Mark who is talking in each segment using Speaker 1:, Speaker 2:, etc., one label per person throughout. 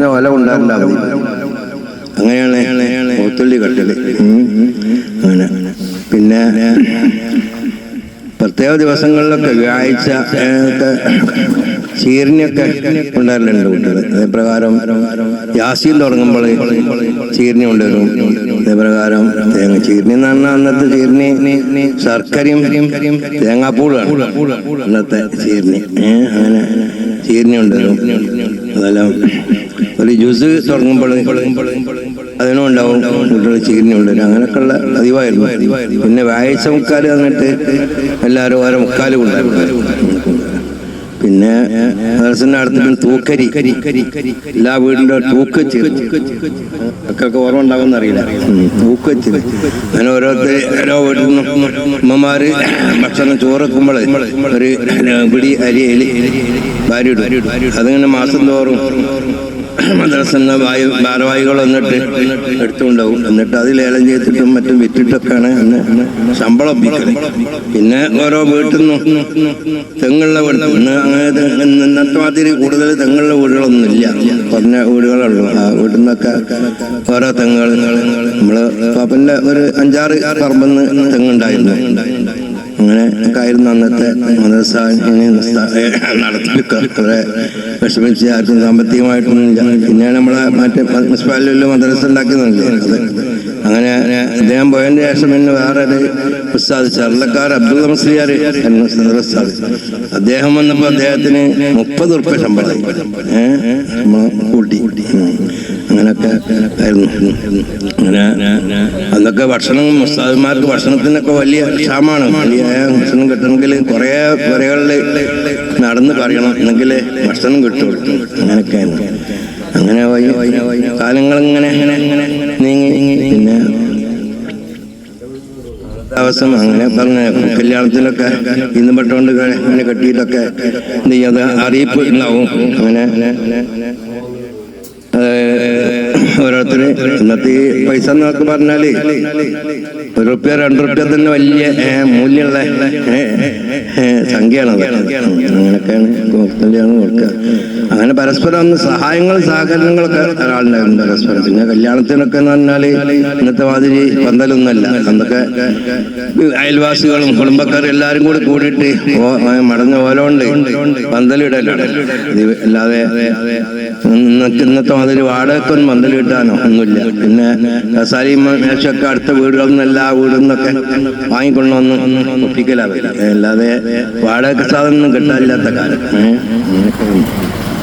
Speaker 1: മടഞ്ഞ വല കൊണ്ടാറുണ്ടാവും അങ്ങനെയാണ് പോത്തുള്ളി കട്ടൽ. അങ്ങനെ. പിന്നെ പ്രത്യേക ദിവസങ്ങളിലൊക്കെ വ്യാഴ്ച ചീരിനൊക്കെ കൊണ്ടുവരലുണ്ട് കുട്ടികൾ അതേപ്രകാരം യാസീൻ തുടങ്ങുമ്പോൾ ചീരിനി കൊണ്ടുവരും. അതേപ്രകാരം തേങ്ങ ചീരിനി എന്ന് പറഞ്ഞാൽ അന്നത്തെ ചീരിനി ശർക്കരയും തേങ്ങാപ്പൂളാണ് അന്നത്തെ ചീരിനി അങ്ങനെ. കൊണ്ടുവരും അതെല്ലാം ഒരു ജ്യൂസ് തുടങ്ങുമ്പോൾ അതിനും ഉണ്ടാവും കുട്ടികൾ ചീരിനുണ്ട് അങ്ങനെയൊക്കെയുള്ള പതിവായിരുന്നു. പിന്നെ വായിച്ച മുക്കാൽ വന്നിട്ട് എല്ലാവരും ഓരോ മുക്കാലും കൊണ്ടുവരും. പിന്നെ മദർസിന്റെ അടുത്ത് തൂക്കരി. എല്ലാ വീടിന്റെ തൂക്ക് ഒക്കെ ഓർമ്മ ഉണ്ടാകുമെന്ന് അറിയില്ല. തൂക്ക് അങ്ങനെ ഓരോരുത്തർ ഓരോ വീട്ടിൽ നിന്നും അമ്മമാര് ഭക്ഷണം ചോറ് വെക്കുമ്പോൾ ഒരു പിടി അരി എലി ഭാര്യ അതിങ്ങനെ മാസം തോറും മദ്രസന്ന വായു ഭാരവാഹികൾ വന്നിട്ട് എടുത്തുകൊണ്ടാവും എന്നിട്ട് അത് ലേലം ചെയ്തിട്ടും മറ്റും വിറ്റിട്ടൊക്കെയാണ് അന്ന് ശമ്പളം പിന്നെ ഓരോ വീട്ടിൽ നിന്നും തെങ്ങുള്ള വീട്. ഇന്ന് കൂടുതൽ തെങ്ങുള്ള വീടുകളൊന്നും ഇല്ല. കുറഞ്ഞ വീടുകളുള്ളൂ ആ വീട്ടിൽ നിന്നൊക്കെ ഓരോ തെങ്ങുകൾ. നമ്മൾ പാപ്പന്റെ ഒരു അഞ്ചാറ് പറമ്പെന്ന് തെങ്ങുണ്ടായിരുന്നു അങ്ങനെ ആയിരുന്നു അന്നത്തെ മദ്രസ ഇങ്ങനെ നിസ്താ- നടത്തിപ്പിക്ക കുറെ വിഷമിച്ച് ആർക്കും സാമ്പത്തികമായിട്ടൊന്നും ഇല്ല. പിന്നെ നമ്മളെ മറ്റേ മുനിസിപ്പാലിറ്റിയിൽ മദ്രസ ഉണ്ടാക്കുന്നുണ്ട് അങ്ങനെ അദ്ദേഹം പോയതിന് ശേഷം പിന്നെ വേറെ ഉസ്താദ് ചർലക്കാർ അബ്ദുൾ മുസ്ലിയാർ ഉസ്താദ് അദ്ദേഹം വന്നപ്പോൾ അദ്ദേഹത്തിന് മുപ്പത് ഉറുപ്പ്യ ശമ്പളം. കൂട്ടി. അങ്ങനൊക്കെ ആയിരുന്നു. അങ്ങനെ അന്നൊക്കെ ഭക്ഷണം ഉസ്താദന്മാർക്ക് ഭക്ഷണത്തിനൊക്കെ വലിയ ക്ഷാമാണ്. വലിയ ഭക്ഷണം കിട്ടണമെങ്കിൽ കുറേ പുരകളിൽ നടന്ന് പറയണം. എന്നെങ്കിൽ ഭക്ഷണം കിട്ടും. അങ്ങനെയൊക്കെയായിരുന്നു അങ്ങനെ കാലങ്ങൾ ഇങ്ങനെ നീങ്ങി. പിന്നെ ദിവസം അങ്ങനെ പറഞ്ഞ കല്യാണത്തിലൊക്കെ ഇന്ന് പെട്ടുകൊണ്ട് അങ്ങനെ കെട്ടിയിട്ടൊക്കെ ചെയ്യും? അത് അറിയിപ്പ് ഉണ്ടാവും. അങ്ങനെ ഓരോരുത്തർ ഇന്നത്തെ പൈസ എന്നൊക്കെ പറഞ്ഞാൽ ഒരു റുപ്യ രണ്ട് റുപ്യ തന്നെ വലിയ മൂല്യമുള്ള സംഖ്യയാണ്. അങ്ങനെയൊക്കെയാണ് കല്യാണം കൊടുക്കുക. അങ്ങനെ പരസ്പരം ഒന്ന് സഹായങ്ങൾ സഹകരണങ്ങളൊക്കെ ഒരാളുണ്ടായിരുന്നു പരസ്പരം. പിന്നെ കല്യാണത്തിനൊക്കെ എന്ന് പറഞ്ഞാൽ ഇന്നത്തെ മാതിരി പന്തലൊന്നുമല്ല. അന്നൊക്കെ അയൽവാസികളും കുടുംബക്കാരും എല്ലാരും കൂടി കൂടിയിട്ട് മടഞ്ഞ ഓലോണ്ട് പന്തലിടലാണ്. അല്ലാതെ ഇന്നത്തെ മാതിരി വാടകക്കൊന്നും പന്തലിട്ടാനോ ഒന്നുമില്ല. പിന്നെ കസാലിയും മേശൊക്കെ അടുത്ത വീടുകളിൽ എല്ലാ വീടും നിന്നൊക്കെ വാങ്ങിക്കൊണ്ടുവന്ന് ഒപ്പിക്കലാവില്ല അല്ലാതെ വാടക സാധനം കിട്ടാനില്ലാത്ത കാലം.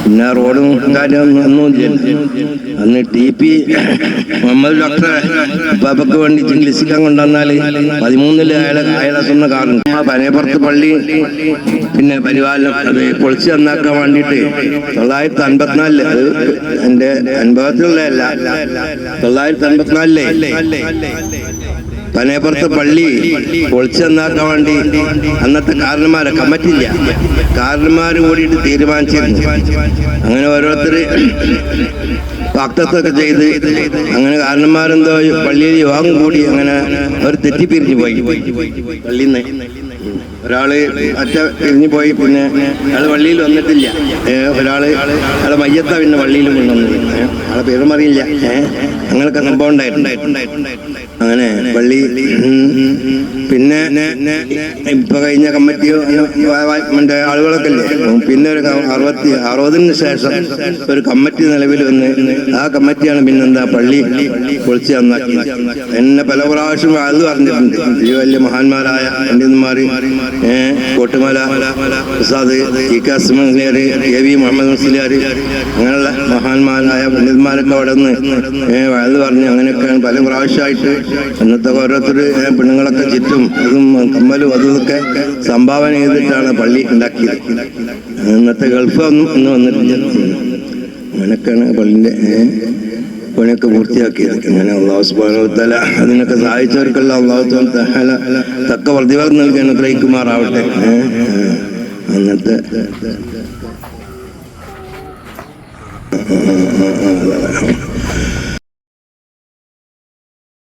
Speaker 1: പിന്നെ റോഡും കാര്യമൊന്നും അന്ന് ടി പി മുഹമ്മദ് ഡോക്ടറെ പാപ്പക്ക് വേണ്ടി ചികിത്സിക്കാൻ കൊണ്ടുവന്നാൽ പതിമൂന്നിൽ അയാളെ അയാളെ കാറുണ്ട് ആ പനയപ്പുറത്ത് പള്ളി പിന്നെ പരിപാലനം അത് പൊളിച്ച് നന്നാക്കാൻ വേണ്ടിയിട്ട് തൊള്ളായിരത്തി അൻപത്തിനാലിൽ അത് എന്റെ അനുഭവത്തിലുള്ളതല്ല. തൊള്ളായിരത്തി അൻപത്തിനാലിലെ പനയപ്പുറത്ത് പള്ളി പൊളിച്ചു നന്നാക്കാൻ വേണ്ടി അന്നത്തെ കാരണന്മാരെ കമ്മിറ്റിയില്ല. കാരണന്മാർ കൂടിയിട്ട് തീരുമാനിച്ചിരുന്നു. അങ്ങനെ ഓരോരുത്തർ ഭക്തത്വമൊക്കെ ചെയ്ത് അങ്ങനെ കാരണന്മാരെന്തോ പള്ളിയിൽ യോഗം കൂടി അങ്ങനെ അവർ തെറ്റിപ്പിരിഞ്ഞു പോയി. പള്ളിന്ന്. ഒരാൾ അറ്റ പിരിഞ്ഞു പോയി പിന്നെ അയാൾ പള്ളിയിൽ വന്നിട്ടില്ല. ഒരാൾ അയാളെ മയ്യത്ത പിന്നെ പള്ളിയിൽ കൊണ്ടുവന്നു അയാളെ പേരും അറിയില്ല. ഏഹ് അങ്ങനൊക്കെ സംഭവം ഉണ്ടായിട്ടുണ്ട്. അങ്ങനെ പള്ളി പിന്നെ ഇപ്പൊ കഴിഞ്ഞ കമ്മിറ്റിയോ മറ്റേ ആളുകളൊക്കെ അല്ലേ പിന്നെ ഒരു അറുപത്തി അറുപതിന് ശേഷം ഒരു കമ്മിറ്റി നിലവിൽ വന്ന് ആ കമ്മിറ്റിയാണ് പിന്നെന്താ പള്ളി പൊളിച്ച് നന്നാക്കി എന്നെ പല പ്രാവശ്യം അത് പറഞ്ഞിട്ടുണ്ട് ഈ വലിയ മഹാന്മാരായ പണ്ഡിതന്മാർ Kottumala Prasad E K Musliyar A V Muhammad Musliyar അങ്ങനെയുള്ള മഹാന്മാരായ പണ്ഡിതന്മാരൊക്കെ അവിടെ നിന്ന് വയത് പറഞ്ഞ്. അങ്ങനെയൊക്കെയാണ് പല പ്രാവശ്യമായിട്ട് ഇന്നത്തെ ഓരോരുത്തർ പെണ്ണുങ്ങളൊക്കെ ചുറ്റും അതും കമ്മലും അതും സംഭാവന ചെയ്തിട്ടാണ് പള്ളി ഉണ്ടാക്കിയത്. ഇന്നത്തെ ഗൾഫ് ഒന്നും ഇന്ന് വന്നിട്ടില്ല. അങ്ങനെയൊക്കെയാണ് പള്ളിന്റെ പണിയൊക്കെ പൂർത്തിയാക്കിയത്. അങ്ങനെ സുബാനുത്തല അതിനൊക്കെ സഹായിച്ചവർക്കല്ല അള്ളാഹു തആല തക്ക പ്രതിഫലം നൽകി ഗ്രഹിക്കുമാറാവട്ടെ ഏഹ്? Mmm, mmm, mmm, la.